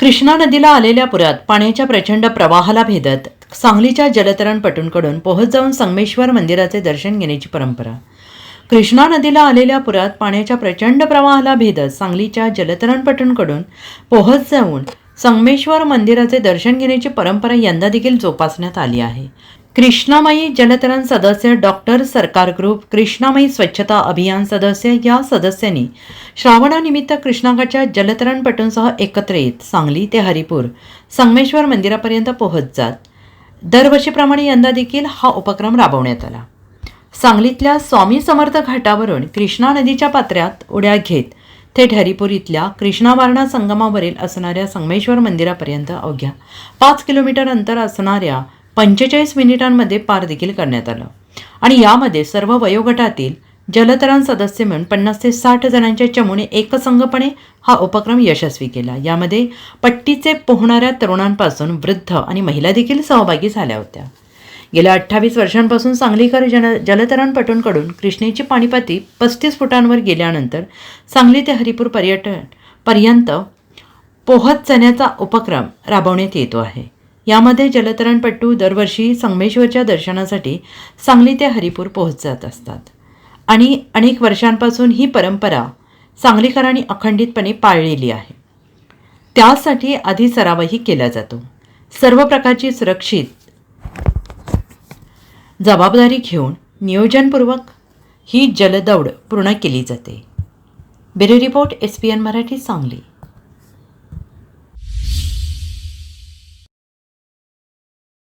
कृष्णा नदीला आलेल्या पुरात पाण्याच्या प्रचंड प्रवाहाला भेदत सांगलीच्या जलतरणपटूंकडून पोहत जाऊन संगमेश्वर मंदिराचे दर्शन घेण्याची परंपरा. कृष्णा नदीला आलेल्या पुरात पाण्याच्या प्रचंड प्रवाहाला भेदत सांगलीच्या जलतरणपटूंकडून पोहत जाऊन संगमेश्वर मंदिराचे दर्शन घेण्याची परंपरा यंदा देखील जोपासण्यात आली आहे. कृष्णामाई जलतरण सदस्य डॉक्टर सरकार ग्रुप कृष्णामाई स्वच्छता अभियान सदस्य या सदस्यांनी श्रावणानिमित्त कृष्णाकाच्या जलतरणपटूंसह एकत्र येत सांगली ते हरिपूर संगमेश्वर मंदिरापर्यंत पोहोच जात. दरवर्षीप्रमाणे यंदा देखील हा उपक्रम राबवण्यात आला. सांगलीतल्या स्वामी समर्थ घाटावरून कृष्णा नदीच्या पात्रात उड्या घेत थेट हरिपूर इथल्या कृष्णावारणा संगमावरील असणाऱ्या संगमेश्वर मंदिरापर्यंत अवघ्या पाच किलोमीटर अंतर असणाऱ्या पंचेचाळीस मिनिटांमध्ये पार देखील करण्यात आलं. आणि यामध्ये सर्व वयोगटातील जलतरण सदस्य मिळून पन्नास ते साठ जणांच्या चमूने एकसंघपणे हा उपक्रम यशस्वी केला. यामध्ये पट्टीचे पोहणाऱ्या तरुणांपासून वृद्ध आणि महिला देखील सहभागी झाल्या होत्या. गेल्या अठ्ठावीस वर्षांपासून सांगलीकर जन जलतरणपटूंकडून कृष्णेची पाणीपाती पस्तीस फुटांवर गेल्यानंतर सांगली ते हरिपूर पर्यटन पर्यंत पोहत जाण्याचा उपक्रम राबवण्यात येतो आहे. यामध्ये जलतरणपट्टू दरवर्षी संगमेश्वरच्या दर्शनासाठी सांगली ते हरिपूर पोहोच जात असतात. आणि अनेक वर्षांपासून ही परंपरा सांगलीकरांनी अखंडितपणे पाळलेली आहे. त्यासाठी आधी सरावही केला जातो. सर्व प्रकारची सुरक्षित जबाबदारी घेऊन नियोजनपूर्वक ही जलदौड पूर्ण केली जाते. Bureau report S P N Marathi Sangli.